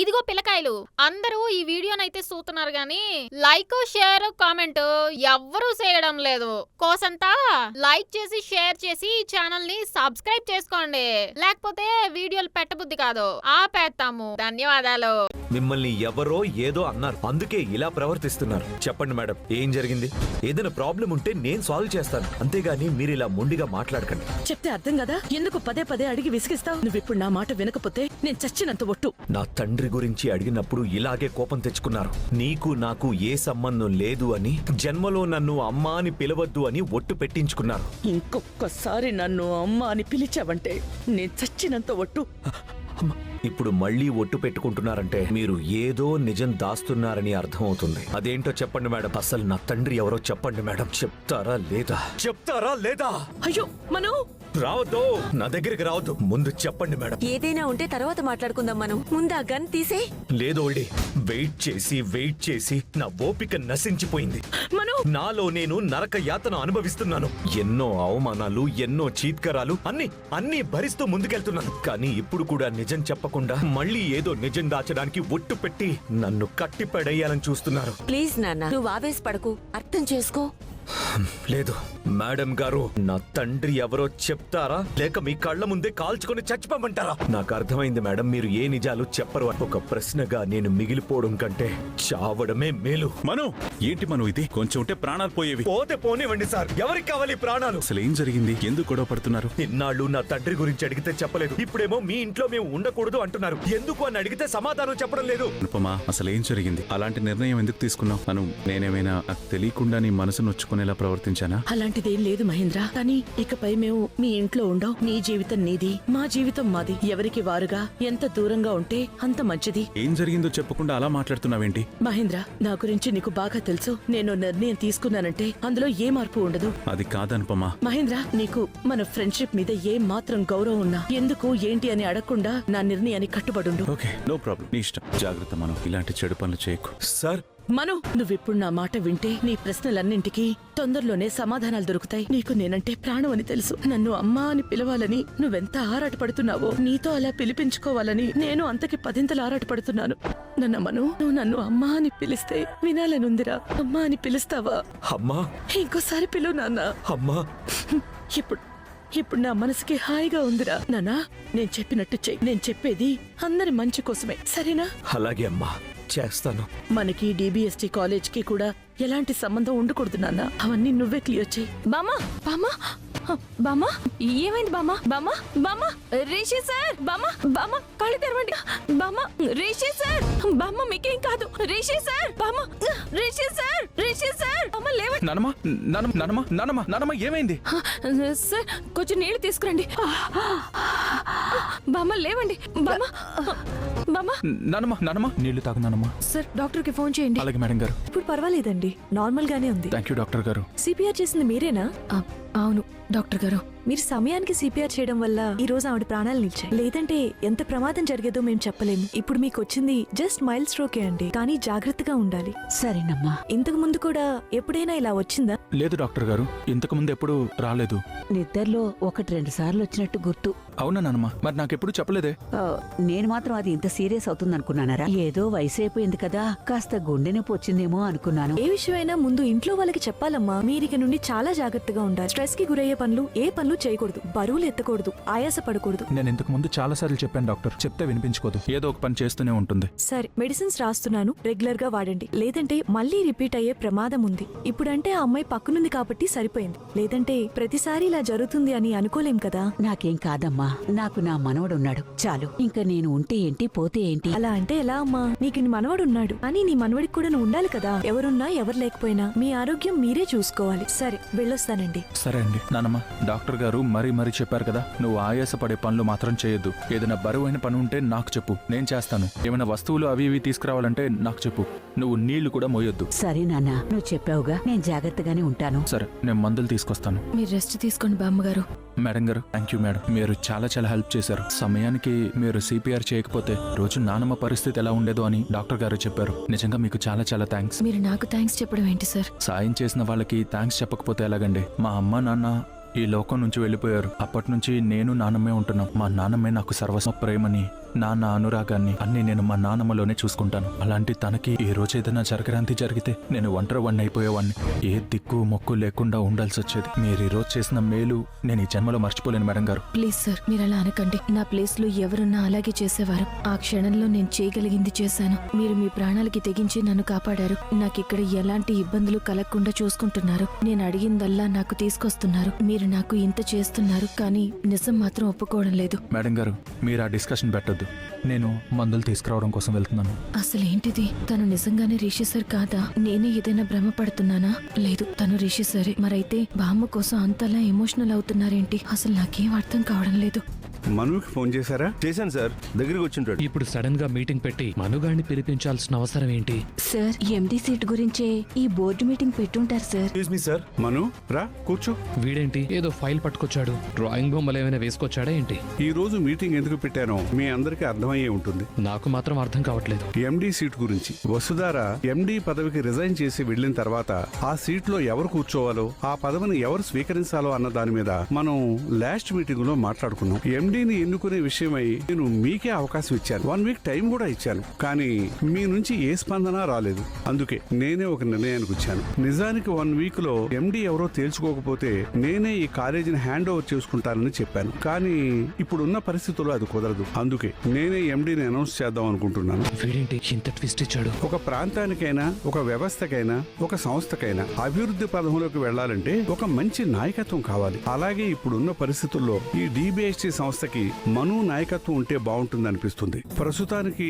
ఇదిగో పిల్లకాయలు అందరూ ఈ వీడియోనైతే చూస్తున్నారు గాని లైక్ షేర్ కామెంట్ ఎవ్వరూ చేయడం లేదు. కోసంతా లైక్ చేసి షేర్ చేసి ఈ ఛానల్ని సబ్స్క్రైబ్ చేసుకోండి. లేకపోతే వీడియోలు పెట్టబుద్ధి కాదు. ఆపేస్తాము ధన్యవాదాలు. మిమ్మల్ని ఎవరో ఏదో అన్నారు. అందుకే ఇలా ప్రవర్తిస్తున్నారు. చెప్పండి మేడం ఏం జరిగింది? ఏదైనా ప్రాబ్లం ఉంటే నేను సాల్వ్ చేస్తాను. అంతేగాని మీరు ఇలా మొండిగా మాట్లాడకండి. చెప్తే అర్థం కదా? ఎందుకు పదే పదే అడిగి విసిగిస్తావు? నువ్విప్పుడు నా మాట వినకపోతే నేను చచ్చినంత ఒట్టు. నా తండ్రి గురించి అడిగినప్పుడు ఇలాగే కోపం తెచ్చుకున్నారు. నీకు నాకు ఏ సంబంధం లేదు అని జన్మలో నన్ను అమ్మా అని పిలవద్దు అని ఒట్టు పెట్టించుకున్నారు. ఇంకొక్కసారి నన్ను అమ్మ అని పిలిచావంటే నేను చచ్చినంత ఒట్టు. ఇప్పుడు మళ్ళీ ఒట్టు పెట్టుకుంటున్నారంటే మీరు ఏదో నిజం దాస్తున్నారని అర్థమవుతుంది అదేంటో చెప్పండి మేడం. అసలు నా తండ్రి ఎవరో చెప్పండి మేడం. చెప్తారా లేదా? చెప్తారా లేదా? అయ్యో మను! రావద్దు. నా దగ్గరికి రావద్దు. ముందు చెప్పండి మేడం. ఏదైనా ఉంటే తర్వాత మాట్లాడుకుందాం మనం. ముందు ఆ గన్ తీసే. లేదోల్డి వెయిట్ చేసి వెయిట్ చేసి నా ఓపిక నశించిపోయింది. మను! నాలో నేను నరక యాతన అనుభవిస్తున్నాను. ఎన్నో అవమానాలు ఎన్నో చీత్కరాలు అన్ని అన్ని భరిస్తూ ముందుకెళ్తున్నాను. కానీ ఇప్పుడు కూడా నిజం చెప్పకుండా మళ్ళీ ఏదో నిజం దాచడానికి ఒట్టు పెట్టి నన్ను కట్టి పడేయాలని చూస్తున్నారు. ప్లీజ్ నాన్న నువ్వు ఆవేశపడకు. అర్థం చేసుకో. లేదు. మేడం గారు నా తండ్రి ఎవరో చెప్తారా? లేక మీ కళ్ళ ముందే కాల్చుకొని చచ్చిపోమంటారా? నాకు అర్థమైంది మేడం మీరు ఏ నిజాలు చెప్పరు అని. ఒక ప్రశ్నగా నేను మిగిలిపోవడం కంటే చావడమే మేలు. మను ఏంటి మను ఇది? కొంచెం ఉంటే ప్రాణాలు పోయేవి. పోతే పోనివ్వండి సార్ ఎవరికి కావాలి ప్రాణాలు? అసలు ఏం జరిగింది? ఎందుకు గొడవ పడుతున్నారు? ఇన్నాళ్ళు నా తండ్రి గురించి అడిగితే చెప్పలేదు. ఇప్పుడేమో మీ ఇంట్లో మేము ఉండకూడదు అంటున్నారు. ఎందుకు అని అడిగితే సమాధానం చెప్పడం లేదు. అనుపమా అసలు ఏం జరిగింది? అలాంటి నిర్ణయం ఎందుకు తీసుకున్నావు? అను నేనేమైనా నాకు తెలియకుండా నీ మనసు నొచ్చుకునేలా ప్రవర్తించానా? అలాంటిదేం లేదు మహేంద్ర. కానీ ఇకపై మేము మీ ఇంట్లో ఉండవు నీ జీవితం నీది మా జీవితం మాది. ఎవరికి వారుగా ఎంత దూరంగా ఉంటే అంత మంచిది. ఏం జరిగిందో చెప్పకుండా అలా మాట్లాడుతున్నావేంటి? మహేంద్ర నా గురించి నీకు బాగా తెలుసు. నేను నిర్ణయం తీసుకున్నానంటే అందులో ఏ మార్పు ఉండదు. అది కాదనుపమా? మహేంద్ర నీకు మన ఫ్రెండ్షిప్ మీద ఏ మాత్రం గౌరవం ఉన్నా ఎందుకు ఏంటి అని అడగకుండా నా నిర్ణయాన్ని కట్టుబడుండు. Okay no problem. నీ ఇష్టం. జాగ్రత్త మనం ఇలాంటి చెడు పనులు చేయకు. సార్ మను నువ్విప్పుడు నా మాట వింటే నీ ప్రశ్నలన్నింటికీ తొందరలోనే సమాధానాలు దొరుకుతాయి. నీకు నేనంటే ప్రాణం అని తెలుసు. నన్ను అమ్మా అని పిలవాలని నువ్వెంత ఆరాటపడుతున్నావో నీతో అలా పిలిపించుకోవాలని నేను అంతకి పదింతలు ఆరాటపడుతున్నాను. నన్న మను నువ్వు నన్ను అమ్మా అని పిలిస్తే వినాలనుందిరా. అమ్మా అని పిలుస్తావా? అమ్మా! ఇంకోసారి పిలువు నాన్న. అమ్మా! ఇప్పుడు ఇప్పుడు నా మనసుకి హాయిగా ఉందిరా. నానా నేను చెప్పినట్టు చెయ్యి నేను చెప్పేది అందరి మంచి కోసమే. సరేనా? అలాగే అమ్మా. చేస్తాను. మనకి డిబిఎస్టి కాలేజ్కి కూడా ఎలాంటి సంబంధం ఉండకూడదు నాన్న. అవన్నీ నువ్వే క్లియర్ చేయి. బామా బామా బామా ఏమైంది బామా బామా బామా రేషే సార్ బామా బామా కళ్ళు తెరవండి. బామా రేషే సార్ బామా మీకేం కాదు. రేషే సార్ బామా రేషే సార్ రేషే సార్ బామా లేవండి నానమ్మ నానమ్మ నానమ్మ నానమ్మ నానమ్మ ఏమైంది? సార్ కొంచెం నీళ్ళు తీసుకురండి. బామ్మ లేవండి. బామ్మ. బామ్మ. నానమ్మ నానమ్మ. నీళ్ళు తాగు నానమ్మ. సార్ డాక్టర్కి ఫోన్ చేయండి. అలాగే మేడం గారు. ఇప్పుడు పర్వాలేదండి. నార్మల్ గానే ఉంది. థ్యాంక్ యూ డాక్టర్ గారు. సిపిఆర్ చేసింది మీరేనా? అవును డాక్టర్ గారు. మీరు సమయానికి సిపిఆర్ చేయడం వల్ల ఈ రోజు ఆవిడ ప్రాణాలు నిలిచాయి. లేదంటే ఎంత ప్రమాదం జరిగేదో మేము చెప్పలేము. ఇప్పుడు మీకు వచ్చింది జస్ట్ మైల్ స్ట్రోకే అండి. కానీ జాగ్రత్తగా ఉండాలి. సరేనమ్మా. ఇంతకు ముందు కూడా ఎప్పుడైనా ఇలా వచ్చిందా? లేదు డాక్టర్ గారు. ఇంతకు ముందు ఎప్పుడు రాలేదు. నిద్రలో ఒకటి రెండు సార్లు వచ్చినట్టు గుర్తు. అవునా నానమ్మ? మరి నాకెప్పుడు చెప్పలేదే. ఆ, నేను మాత్రం అది ఇంత సీరియస్ అవుతుంది అనుకున్నానరా ఏదో వయసు అయిపోయింది కదా కాస్త గుండె నొప్పి వచ్చిందేమో అనుకున్నాను. ఏ విషయమైనా ముందు ఇంట్లో వాళ్ళకి చెప్పాలమ్మా. మీరిక నుండి చాలా జాగ్రత్తగా ఉండాలి. స్ట్రెస్కి గురయ్యే పనులు ఏ పనులు చేయకూడదు బరువులు ఎత్తకూడదు ఆయాస పడకూడదు నేను ఇంతకు ముందు చాలా సార్లు చెప్పాను డాక్టర్. చెప్తే వినిపించుకోదు. ఏదో ఒక పని చేస్తూనే ఉంటుంది. సరే మెడిసిన్స్ రాస్తున్నాను రెగ్యులర్గా వాడండి. లేదంటే మళ్ళీ రిపీట్ అయ్యే ప్రమాదం ఉంది. ఇప్పుడంటే ఆ అమ్మాయి పక్కనుంది కాబట్టి సరిపోయింది. లేదంటే ప్రతిసారి ఇలా జరుగుతుంది అని అనుకోలేం కదా? నాకేం కాదమ్మా. నాకు నా మనవడున్నాడు. చాలు. ఇంకా నేను ఉంటే ఏంటి పోతే ఏంటి? అలా అంటే ఎలా అమ్మా? నీకు నీ మనవడు ఉన్నాడు అని నీ మనవడికి కూడా నువ్వు ఉండాలి కదా? ఎవరున్నా ఎవరు లేకపోయినా మీ ఆరోగ్యం మీరే చూసుకోవాలి. సరే వెళ్ళొస్తానండి. సరే అండి. నానమ్మ డాక్టర్ గారు మరీ మరీ చెప్పారు కదా నువ్వు ఆయాసపడే పనులు మాత్రం చేయొద్దు. ఏదైనా బరువైన పని ఉంటే నాకు చెప్పు నేను చేస్తాను. ఏమైనా వస్తువులు అవి ఇవి తీసుకురావాలంటే నాకు చెప్పు. నువ్వు నీళ్ళు కూడా మోయొద్దు. సరే నాన్న నువ్వు చెప్పావుగా నేను జాగ్రత్తగానే ఉంటాను. సరే నేను మందులు తీసుకొస్తాను. మీరు రెస్ట్ తీసుకోండి బామ్మగారు. మేడం గారు థ్యాంక్ యూ మేడం. మీరు చాలా చాలా హెల్ప్ చేశారు. సమయానికి మీరు సిపిఆర్ చేయకపోతే రోజు నానమ్మ పరిస్థితి ఎలా ఉండేదో అని డాక్టర్ గారు చెప్పారు. నిజంగా మీకు చాలా చాలా థ్యాంక్స్ మీరు నాకు థ్యాంక్స్ చెప్పడం ఏంటి సార్? సాయం చేసిన వాళ్ళకి థ్యాంక్స్ చెప్పకపోతే ఎలాగండి? మా అమ్మ నాన్న ఈ లోకం నుంచి వెళ్ళిపోయారు. అప్పటి నుంచి నేను నాన్నమ్మే ఉంటున్నాం. మా నాన్నమ్మే నాకు సర్వస్వ ప్రేమని నాన్న అనురాగాన్ని అన్ని నేను మా నాన్నమ్మలోనే చూసుకుంటాను. అలాంటి తనకి ఈ రోజు ఏదైనా జరగరాంతి జరిగితే నేను ఒంటరి వాడిని అయిపోయేవాడిని ఏ దిక్కు మొక్కు లేకుండా ఉండాల్సి వచ్చేది. మీరు ఈ రోజు చేసిన మేలు నేను ఈ జన్మలో మర్చిపోలేను మేడం గారు. ప్లీజ్ సార్ మీరు అలా అనకండి. నా ప్లేస్లో ఎవరున్నా అలాగే చేసేవారు. ఆ క్షణంలో నేను చేయగలిగింది చేశాను. మీరు మీ ప్రాణాలకి తెగించి నన్ను కాపాడారు. నాకిక్కడ ఎలాంటి ఇబ్బందులు కలగకుండా చూసుకుంటున్నారు. నేను అడిగిందల్లా నాకు తీసుకొస్తున్నారు. మీరు నాకు ఇంత చేస్తున్నారు కానీ నిజం మాత్రం ఒప్పుకోవడం లేదు. మేడం గారు మీరు ఆ డిస్కషన్ పెట్టొద్దు. నేను మందులు తీసుకురావడం కోసం వెళ్తున్నాను. అసలు ఏంటిది తను నిజంగానే రిషి సార్ కాదా? నేనే ఏదైనా భ్రమ పడుతున్నానా? లేదు తను రిషి సరే. మరైతే బామ్మ కోసం అంతలా ఎమోషనల్ అవుతున్నారేంటి? అసలు నాకేం అర్థం కావడం లేదు. మనుకి ఫోన్ చేశారా? చేశాను సార్. దగ్గరికి వచ్చింటాడు. ఇప్పుడు సడన్గా మీటింగ్ పెట్టి మనుగాడిని పిలిపించాల్సిన అవసరం ఏంటి? సార్ ఎండి సీట్ గురించే ఈ బోర్డు మీటింగ్ పెట్టుంటారు సార్. మీ సార్ మను రా కూర్చో. వీడేంటి? ఏదో ఫైల్ పట్టుకొచ్చాడు. డ్రాయింగ్ బొమ్మలు ఏమైనా వేసుకొచ్చాడా ఏంటి? ఈ రోజు మీటింగ్ ఎందుకు పెట్టానో మీ అందరికీ అర్థమయ్యే ఉంటుంది. నాకు మాత్రం అర్థం కావట్లేదు. ఎండి సీట్ గురించి. వసుధార ఎండి పదవికి రిజైన్ చేసి వెళ్ళిన తర్వాత ఆ సీట్లో ఎవరు కూర్చోవాలో ఆ పదవిని ఎవరు స్వీకరించాలో అన్న దాని మీద మనం లాస్ట్ మీటింగ్లో మాట్లాడుకున్నాం ఎండిని ఎన్నుకునే విషయమై నేను మీకే అవకాశం ఇచ్చాను. వన్ వీక్ టైం కూడా ఇచ్చాను. కానీ మీ నుంచి ఏ స్పందన రాలేదు. అందుకే నేనే ఒక నిర్ణయానికి వచ్చాను. నిజానికి వన్ వీక్లో ఎండి ఎవరో తేల్చుకోకపోతే నేనే ఈ కాలేజీని హ్యాండ్ ఓవర్ చేసుకుంటానని చెప్పాను. కానీ ఇప్పుడున్న పరిస్థితుల్లో అది కుదరదు. అందుకే నేనే ఎండిని అనౌన్స్ చేద్దాం అనుకుంటున్నాను. వీడేంటి ఇంత ట్విస్ట్ ఇచ్చాడు? ఒక ప్రాంతానికైనా ఒక వ్యవస్థకైనా ఒక సంస్థకైనా అభివృద్ధి పదంలోకి వెళ్ళాలంటే ఒక మంచి నాయకత్వం కావాలి. అలాగే ఇప్పుడున్న పరిస్థితుల్లో ఈ డిబిఎస్టి సంస్థకి మను నాయకత్వం ఉంటే బాగుంటుంది అనిపిస్తుంది ప్రస్తుతానికి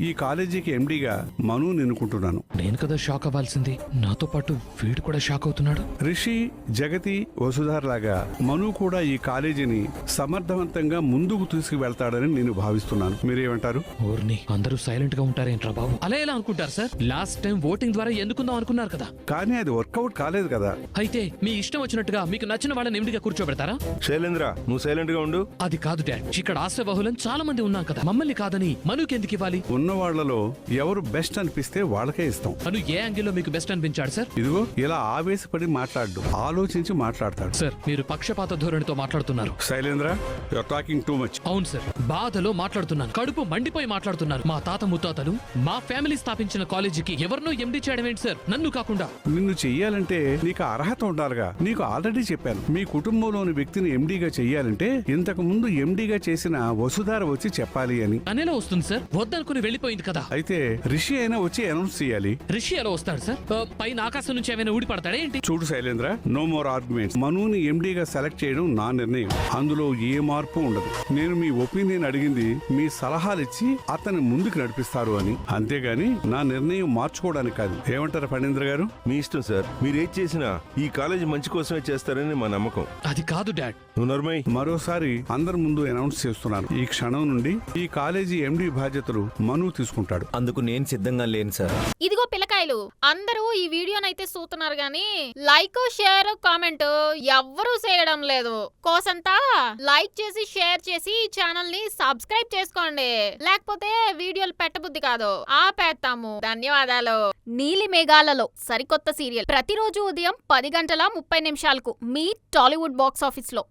ఈ కాలేజీకి ఎండిగా మను ఎన్నుకుంటున్నాను నేను కదా షాక్ అవ్వాల్సింది. నాతో పాటు వీడు కూడా షాక్ అవుతున్నాడు. రిషి జగతి వసుధార్ లాగా మను కూడా ఈ కాలేజీని సమర్థవంతంగా ముందుకు తీసుకువెళ్తాడని నేను భావిస్తున్నాను. మీరేమంటారు? ఊర్ని అందరూ సైలెంట్గా ఉంటారేంట్రా బాబు? అలా ఎలా అనుకుంటారు సార్? లాస్ట్ టైం ఓటింగ్ ద్వారా ఎందుకుందాం అనుకున్నారు కదా? కానీ అది వర్కౌట్ కాలేదు కదా. అయితే మీ ఇష్టం వచ్చినట్టుగా మీకు నచ్చిన వాళ్ళని ఎండిగా కూర్చోబెడతారా? శైలేంద్ర నువ్వు సైలెంట్గా ఉండు. అది కాదు డాడ్ ఇక్కడ ఆశాబహులం చాలా మంది ఉన్నాం కదా. మమ్మల్ని కాదని మనుకి ఎందుకు ఇవ్వాలి? ఉన్న వాళ్ళలో ఎవరు బెస్ట్ అనిపిస్తే వాళ్ళకే ఇస్తాం. మను ఏ యాంగిల్లో మీకు బెస్ట్ అనిపించాడు సార్? ఇదిగో ఇలా ఆవేశపడి మాట్లాడు ఆలోచించి మాట్లాడతాడు. సార్ మీరు పక్షపాత ధోరణితో మాట్లాడుతున్నారు. Shailendra you're talking too much అవును సార్. బాధలో మాట్లాడుతున్నాను. కడుపు మండిపోయి మాట్లాడుతున్నాను మా తాత ముత్తాతలు మా ఫ్యామిలీ స్థాపించిన కాలేజీకి ఎవరినో ఎండి చేయడం ఏంటి సార్? నన్ను కాకుండా. నిన్ను చెయ్యాలంటే నీకు అర్హత ఉండాలిగా. నీకు ఆల్రెడీ చెప్పాను. మీ కుటుంబంలోని వ్యక్తిని ఎండీగా చెయ్యాలంటే ఇంతకు ముందు ఎండీగా చేసిన వసుధార వచ్చి చెప్పాలి అని. అనేలా వస్తుంది సార్? వద్దనుకుని వెళ్ళిపోయింది కదా. అయితే రిషి అయినా వచ్చి అనౌన్స్ చేయాలి. రిషి ఎలా వస్తాడు సార్? ఆ, పైన ఆకాశం నుంచి ఏమైనా ఊడి పడతాడా ఏంటి? చూడు శైలేంద్ర నో మోర్ ఆర్గ్యుమెంట్స్ మనుని ఎండీగా సెలెక్ట్ చేయడం నా నిర్ణయం. అందులో ఏ మార్పు ఉండదు. నేను మీ ఒపీనియన్ అడిగింది మీ సలహాలు ఇచ్చి అతన్ని ముందుకు నడిపిస్తారు అని. అంతేగాని నా నిర్ణయం మార్చుకోవడానికి కాదు. ఏమంటారు ఫణీంద్ర గారు? మీ ఇష్టం సార్. మీరు ఏది చేసినా ఈ కాలేజీ మంచి కోసమే చేస్తారని మా నమ్మకం. అది కాదు డాడ్. నువ్వు నర్మయ్ మరోసారి అందరి ముందు అనౌన్స్ చేస్తున్నాను. ఈ క్షణం నుండి ఈ కాలేజీ ఎండి బాధ్యతలు మను తీసుకుంటాడు. అందుకు నేను సిద్ధంగా లేను సార్. ఇదిగో పిల్లకాయలు అందరూ ఈ వీడియోనైతే చూస్తున్నారు గాని లైక్ షేర్ కామెంట్ ఎవ్వరూ చేయడం లేదు. కోసంతా లైక్ చేసి షేర్ చేసి ఈ ఛానల్ని సబ్స్క్రైబ్ చేసుకోండి. లేకపోతే వీడియోలు పెట్టబుద్ధి కాదు. ఆపేస్తాము ధన్యవాదాలు. నీలి మేఘాలలో సరికొత్త సీరియల్ ప్రతిరోజు ఉదయం పది గంటల ముప్పై నిమిషాలకు మీ టాలీవుడ్ బాక్స్ ఆఫీస్లో